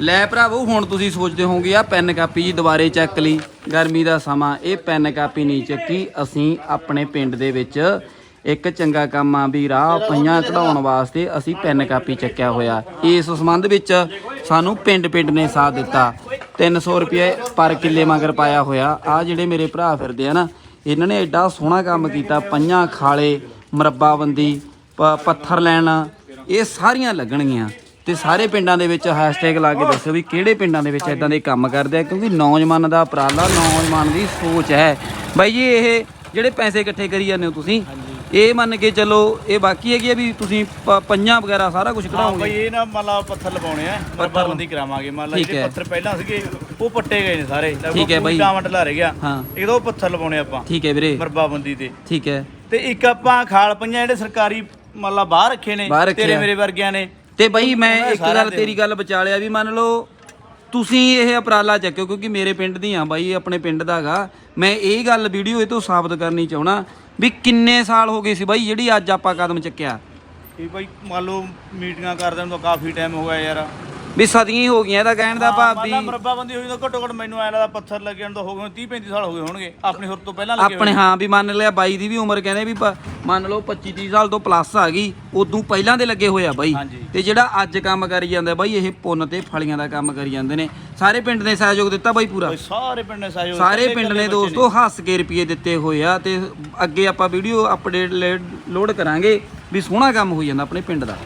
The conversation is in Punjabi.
ਲੈ ਭਰਾਵੋ, ਹੁਣ ਤੁਸੀਂ ਸੋਚਦੇ ਹੋਵੋਗੇ ਆ ਪੈਨ ਕਾਪੀ ਜੀ ਦੁਬਾਰੇ ਚੱਕ ਲਈ। ਗਰਮੀ ਦਾ ਸਮਾਂ, ਇਹ ਪੈਨ ਕਾਪੀ ਨਹੀਂ ਚੱਕੀ। ਅਸੀਂ ਆਪਣੇ ਪਿੰਡ ਦੇ ਵਿੱਚ ਇੱਕ ਚੰਗਾ ਕੰਮ ਆ ਵੀ ਰਾਹ ਪਈਆਂ ਕਢਾਉਣ ਵਾਸਤੇ ਅਸੀਂ ਪੈਨ ਕਾਪੀ ਚੱਕਿਆ ਹੋਇਆ। ਇਸ ਸੰਬੰਧ ਵਿੱਚ ਸਾਨੂੰ ਪਿੰਡ ਪਿੰਡ ਨੇ ਸਾਥ ਦਿੱਤਾ। 300 ਰੁਪਏ ਪਰ ਕਿੱਲੇ ਮਗਰ ਪਾਇਆ ਹੋਇਆ। ਆ ਜਿਹੜੇ ਮੇਰੇ ਭਰਾ ਫਿਰਦੇ ਆ ਨਾ, ਇਹਨਾਂ ਨੇ ਐਡਾ ਸੋਹਣਾ ਕੰਮ ਕੀਤਾ। ਪੰਜਾਂ ਖਾਲੇ, ਮਰੱਬਾਬੰਦੀ ਪੱਥਰ ਲੈਣਾ, ਇਹ ਸਾਰੀਆਂ ਲੱਗਣਗੀਆਂ। ਤੇ ਸਾਰੇ ਪਿੰਡਾਂ ਦੇ ਵਿੱਚ ਹੈਸ਼ਟੈਗ ਲਾ ਕੇ ਦੱਸੋ ਵੀ ਕਿਹੜੇ ਪਿੰਡਾਂ ਦੇ ਵਿੱਚ ਇਦਾਂ ਦੇ ਕੰਮ ਕਰਦੇ ਆ ਕਿਉਂਕਿ ਨੌਜਵਾਨ ਦਾ ਉਪਰਾਲਾ ਨੌਜਵਾਨ ਦੀ ਸੋਚ ਹੈ। ਬਾਈ ਜੀ ਇਹ ਜਿਹੜੇ ਪੈਸੇ ਇਕੱਠੇ ਕਰੀ ਜਾਂਦੇ ਹੋ ਤੁਸੀਂ ਇਹ ਮੰਨ ਕੇ ਚੱਲੋ ਇਹ ਬਾਕੀ ਹੈਗੀ ਆ ਵੀ ਤੁਸੀਂ ਪੰਜਾਂ ਵਗੈਰਾ ਸਾਰਾ ਕੁਝ ਕਢਾਓਗੇ? ਬਈ ਇਹ ਨਾ ਮੰਨ ਲਾ ਪੱਥਰ ਲਵਾਉਣੇ ਆ ਬੰਦੀ ਕਰਾਵਾਂਗੇ। ਮੰਨ ਲਾ ਠੀਕ ਜਿਹੜੇ। ਪੱਥਰ ਪਹਿਲਾਂ ਸੀਗੇ ਉਹ ਪੱਟੇ ਗਏ ਨੇ ਸਾਰੇ। ਠੀਕ ਹੈ ਬਾਈ। ਟਾਵਟ ਲਾ ਰਹਿ ਗਿਆ। ਹਾਂ। ਇੱਕ ਦੋ ਪੱਥਰ ਲਵਾਉਣੇ ਆਪਾਂ ਠੀਕ ਹੈ ਵੀਰੇ। ਮਰਬਾਬੰਦੀ ਤੇ। ਠੀਕ ਹੈ। ਤੇ ਇੱਕ ਆਪਾਂ ਖਾਲ ਪਈਆਂ ਜਿਹੜੇ ਸਰਕਾਰੀ ਮੰਨ ਲਾ ਬਾਹਰ ਰੱਖੇ ਨੇ ਤੇਰੇ। ਮੇਰੇ ਵਰਗਿਆਂ ਨੇ ਤੇ ਬਈ ਮੈਂ ਇੱਕ ਗੱਲ ਤੇਰੀ ਗੱਲ ਵਿਚਾਲਿਆ ਵੀ ਮੰਨ ਲਓ ਤੁਸੀਂ ਇਹ ਉਪਰਾਲਾ ਚੱਕਿਓ ਕਿਉਂਕਿ ਮੇਰੇ ਪਿੰਡ ਦੀ ਆ ਬਾਈ ਆਪਣੇ ਪਿੰਡ ਦਾਗਾ ਮੈਂ ਇਹ ਗੱਲ ਵੀਡੀਓ ਇਹ ਤੋਂ ਸਾਬਤ ਕਰਨੀ ਚਾਹਣਾ ਵੀ ਕਿੰਨੇ ਸਾਲ ਹੋ ਗਏ ਸੀ ਬਾਈ ਜਿਹੜੀ ਅੱਜ ਆਪਾਂ ਕਦਮ ਚੱਕਿਆ? ਇਹ ਬਾਈ ਮੰਨ ਲਓ ਮੀਟਿੰਗਾਂ ਕਰਦੇ ਨੂੰ ਤਾਂ ਕਾਫੀ ਟਾਈਮ ਹੋ ਗਿਆ ਯਾਰ। ਵੀ ਸਦੀਆਂ ਹੀ ਹੋ ਗਈਆਂ ਇਹਦਾ ਕਹਿਣ ਦਾ ਭਾਵ ਵੀ ਮਰਬਾਬੰਦੀ ਹੋਈ ਤਾਂ ਘੱਟੋ ਘੱਟ ਮੈਨੂੰ ਐ ਲੱਗਦਾ ਪੱਥਰ ਲੱਗਣ ਤੋਂ ਹੋ ਗਏ 30 35 ਸਾਲ ਹੋ ਗਏ ਹੋਣਗੇ ਆਪਣੀ ਹੁਰ ਤੋਂ ਪਹਿਲਾਂ ਲੱਗੇ ਆਪਣੇ ਹਾਂ ਵੀ ਮੰਨ ਲਿਆ ਬਾਈ ਦੀ ਵੀ ਉਮਰ ਕਹਿੰਦੇ ਵੀ ਮੰਨ ਲਓ 25 30 ਸਾਲ ਤੋਂ ਪਲੱਸ ਆ ਗਈ ਉਦੋਂ ਪਹਿਲਾਂ ਦੇ ਲੱਗੇ ਹੋਏ ਆ ਬਾਈ। ਤੇ ਜਿਹੜਾ ਅੱਜ ਕੰਮ ਕਰੀ ਜਾਂਦਾ ਬਾਈ ਇਹ ਪੁੰਨ ਤੇ ਫਲੀਆਂ ਦਾ ਕੰਮ ਕਰੀ ਜਾਂਦੇ ਨੇ। ਸਾਰੇ ਪਿੰਡ ਨੇ ਸਹਿਯੋਗ ਦਿੱਤਾ ਬਾਈ ਪੂਰਾ। ਸਾਰੇ ਪਿੰਡ ਨੇ ਸਹਿਯੋਗ ਸਾਰੇ ਪਿੰਡ ਨੇ ਦੋਸਤੋ ਹੱਸ ਕੇ ਰੁਪਏ ਦਿੱਤੇ ਹੋਏ ਆ ਤੇ ਅੱਗੇ ਆਪਾਂ ਵੀਡੀਓ ਅਪਡੇਟ ਲੋਡ ਕਰਾਂਗੇ ਵੀ ਸੋਹਣਾ ਕੰਮ ਹੋਈ ਜਾਂਦਾ ਆਪਣੇ ਪਿੰਡ ਦਾ।